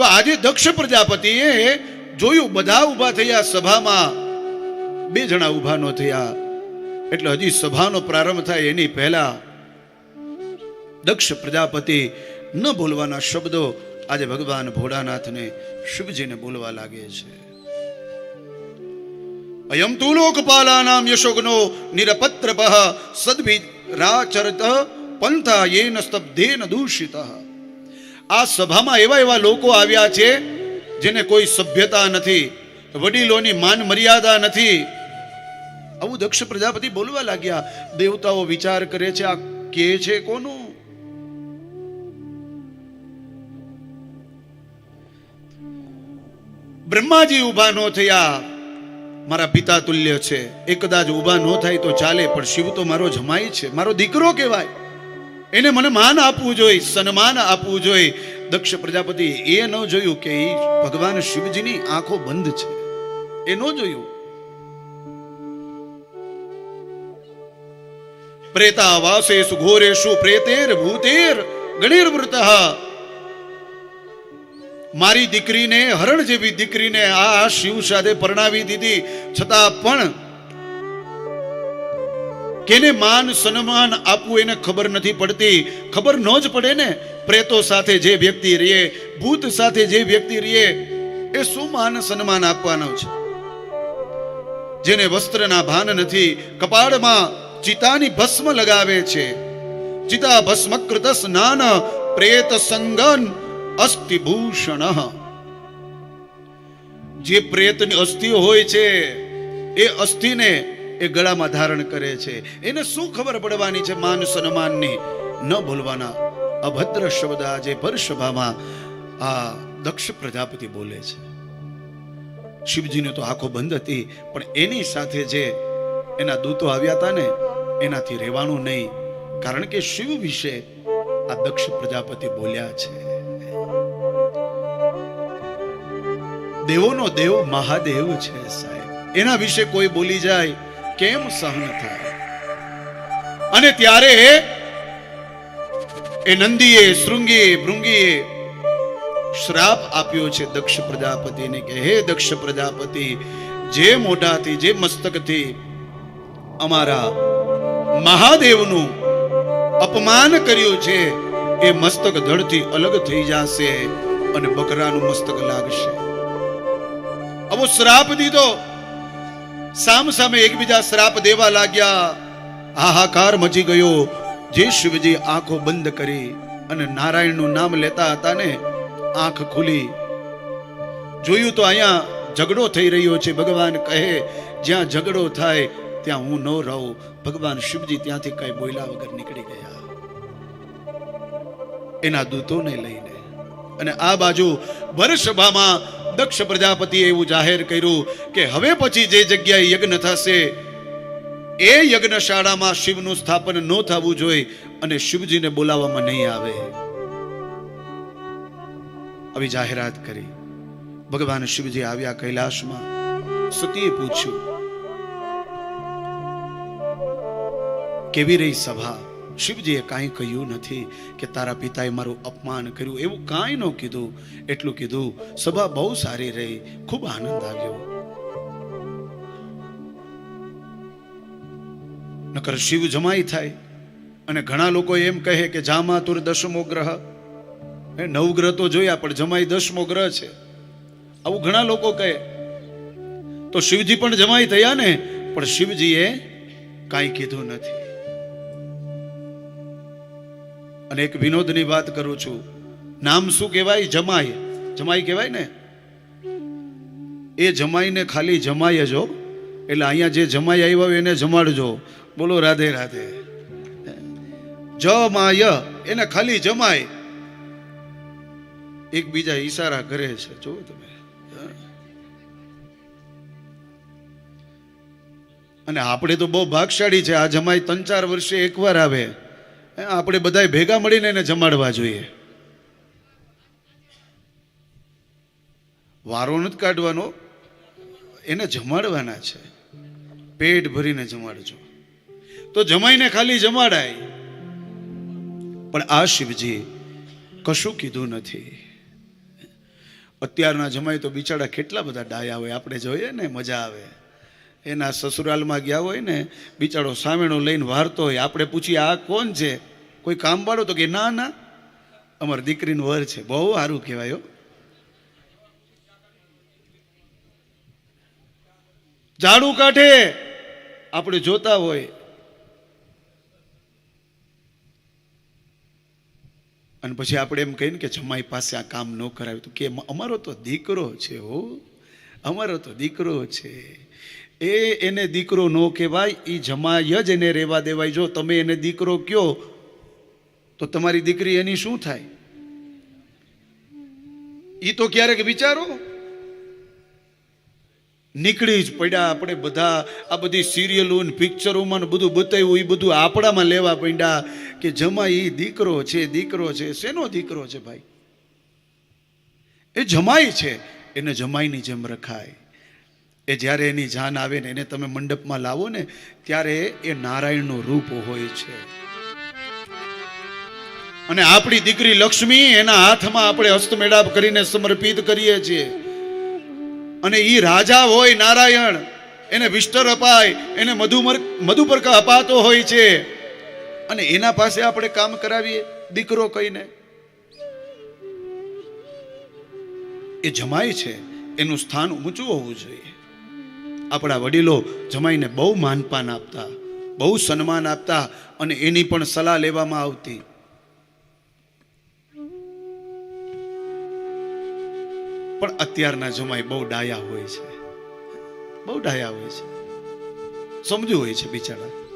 તો આજે દક્ષ પ્રજાપતિએ જોયું, બધા ઊભા થયા સભામાં. બે જણા ઊભા ન થયા. એટલે હજી સભાનો પ્રારંભ થાય એની પહેલા દક્ષ પ્રજાપતિ ન બોલવાના શબ્દો આજે ભગવાન ભોળાનાથને શિવજીને બોલવા લાગે છે. અયમ તુ લોકપાલાનામ યશોગનો નિરપત્રપહ સદ્ભિ રાચરત પંથા યેન સ્તબ્ધેન દૂષિત. આ સભામાં એવા એવા લોકો આવ્યા છે જેને કોઈ સભ્યતા નથી, વડીલોની માન મર્યાદા નથી. આવું દક્ષ પ્રજાપતિ બોલવા લાગ્યા. દેવતાઓ વિચાર કરે છે, આ કે છે કોનું? બ્રહ્માજી ઊભા ન થયા. મારા પિતા તુલ્ય છે. એ કદાચ ઊભા ન થાય તો ચાલે, પણ શિવ તો મારો જમાઈ છે. મારો દીકરો કહેવાય. એને મને માન આપવું જોઈએ, સન્માન આપવું જોઈએ. દક્ષ પ્રજાપતિ, એ ન જોયું કે ભગવાન શિવજીની આંખો બંધ છે. એ ન જોયું. પ્રેતા વાસે ઘોરેશુ પ્રેતેર ભૂતેર ગણેર વૃતઃ મારી દીકરીને, હરણ જેવી દીકરીને આ શિવ સાથે પરણાવી દીધી. છતાં પણ કેને માન સન્માન આપવું એને ખબર નથી પડતી? ખબર ન જ પડે ને? પ્રેતો સાથે જે વ્યક્તિ રહીએ, ભૂત સાથે જે વ્યક્તિ રહીએ, એ શું માન સન્માન આપવાનો છે? જેને વસ્ત્રના ભાન નથી, કપાળમાં ચિતાની ભસ્મ લગાવે છે. ચિતા ભસ્મકૃત સ્નાન પ્રેત સંગન અસ્થિભૂષણ જે પ્રેતની અસ્થિ હોય છે, એ અસ્થિને એ ગળામાં ધારણ કરે છે. એને શું ખબર પડવાની છે માન સન્માનની? ન બોલવાના અભદ્ર શબ્દ આજે પરસભામાં આ દક્ષ પ્રજાપતિ બોલે છે. શિવજીને તો આંખો બંધ હતી, પણ એની સાથે જે એના દૂતો આવ્યા હતા ને, એનાથી રહેવાનું નહીં. કારણ કે શિવ વિશે આ દક્ષ પ્રજાપતિ બોલ્યા છે. દેવોનો દેવ મહાદેવ છે સાહેબ. એના વિશે કોઈ બોલી જાય કેમ સહન થાય? અને ત્યારે એ નંદીએ, શૃંગીએ, ભૃંગીએ શ્રાપ આપ્યો છે દક્ષ પ્રજાપતિને કે, હે દક્ષ પ્રજાપતિ, જે મોઢાથી, જે મસ્તકથી અમારા મહાદેવનું અપમાન કર્યું છે, એ મસ્તક ધડથી અલગ થઈ જશે અને બકરાનું મસ્તક લાગશે. આવો શ્રાપ દીધો. સામ સામે એકબીજા શ્રાપ દેવા લાગ્યા. હાહાકાર મચી ગયો. જે શિવજી આંખો બંધ કરી અને નારાયણનું નામ લેતા હતા ને, આંખ ખુલી. જોયું તો અહીંયા ઝઘડો થઈ રહ્યો છે. ભગવાન કહે, જ્યાં ઝઘડો થાય, ત્યાં હું ન રહું. ભગવાન શિવજી ત્યાંથી કઈ બોયલા વગર નીકળી ગયા. એના દૂતોને લઈને. અને આ બાજુ વરસભામાં દક્ષ પ્રજાપતિએ એવું જાહેર કર્યું કે હવે પછી જે જગ્યાએ યજ્ઞ થશે, એ યજ્ઞશાળામાં શિવનું સ્થાપન ન થવું જોઈએ અને શિવજીને બોલાવવામાં નહીં આવે. આવી જાહેરાત કરી. ભગવાન શિવજી આવ્યા કૈલાસમાં. સતીએ પૂછ્યું, કેવી રહી સભા? શિવજીએ કાંઈ કહ્યું નથી કે તારા પિતાએ મારું અપમાન કર્યું. એવું કાંઈ ન કીધું. એટલું કીધું, સભા બહુ સારી રહી. ખૂબ આનંદ આવ્યો. નકર શિવ જમાઈ થાય અને ઘણા લોકો એમ કહે કે જામાતુર દસમો ગ્રહ. એ નવ ગ્રહ તો જોયા, પણ જમાઈ દસમો ગ્રહ છે. આવું ઘણા લોકો કહે. તો શિવજી પણ જમાઈ થયા ને, પણ શિવજીએ કાંઈ કીધું નથી. અને એક વિનોદની વાત કરું છું. નામ શું કહેવાય? જમાઈ. જમાઈ કહેવાય ને? એ જમાઈને ખાલી જમાય જો એટલે અહીંયા જે જમાઈ આવ્યા હોય એને જમાડજો. બોલો રાધે રાધે. જમાય. એને ખાલી જમાય. એકબીજા ઈશારા કરે છે. જો તમે. અને આપણે તો બહુ ભાગશાળી છે. આ જમાઈ ત્રણ ચાર વર્ષે એકવાર આવે. આપણે બધા ભેગા મળીને એને જમાડવા જોઈએ. વારો નથી કાઢવાનો, એને જમાડવાના છે. પેટ ભરીને જમાડજો. તો જમાઈને ખાલી જમાડાય. પણ આ શિવજી કશું કીધું નથી. અત્યારના જમાઈ તો બિચારા કેટલા બધા ડાયા હોય, આપણે જોઈએ ને, મજા આવે. એના સસુરાલમાં ગયા હોય ને, બિચારો સામેણો લઈને વારતો હોય, આપણે પૂછીએ, આ કોણ છે? કોઈ કામ પાડો તો કે, ના ના, અમારી દીકરીનું વર છે. બહુ સારું કહેવાય ઝાડુ કાઢે, આપણે જોતા હોય. અને પછી આપણે એમ કહીએ ને કે, જમાઈ પાસે આ કામ ન કરાવ્યું તો કે અમારો તો દીકરો છે હો. અમારો તો દીકરો છે. એ એને દીકરો ન કહેવાય એ જમાય જ એને રહેવા દેવાય. જો તમે એને દીકરો કયો તો તમારી દીકરી એની શું થાય? એ તો ક્યારેક વિચારો? નીકળી જ પડ્યા આપણે બધા આ બધી સિરિયલો ને પિક્ચરોમાં બધું બતાવ્યું એ બધું આપણામાં લેવા પડ્યા કે જમા એ દીકરો છે દીકરો છે. શેનો દીકરો છે ભાઈ? એ જમાઈ છે. એને જમાઈની જેમ રખાય. એ જ્યારે એની જાન આવે ને, એને તમે મંડપમાં લાવો ને, ત્યારે એ નારાયણનું રૂપ હોય છે. અને આપણી દીકરી લક્ષ્મી એના હાથમાં આપણે હસ્તમેળાપ કરીને સમર્પિત કરીએ છીએ. અને એ રાજા હોય નારાયણ, એને વિસ્તર અપાય, એને મધુમર, મધુપર્ક અપાતો હોય છે. અને એના પાસે આપણે કામ કરાવીએ, દીકરો કહીને. એ જમાય છે, એનું સ્થાન ઊંચું હોવું જોઈએ. આપણા વડીલો જમાઈને બહુ માનપાન આપતા, બહુ સન્માન આપતા અને એની પણ સલાહ લેવામાં આવતી. પણ અત્યારના જમાઈ બહુ ડાયા હોય છે. બહુ ડાયા હોય છે. સમજુ હોય છે બિચારા.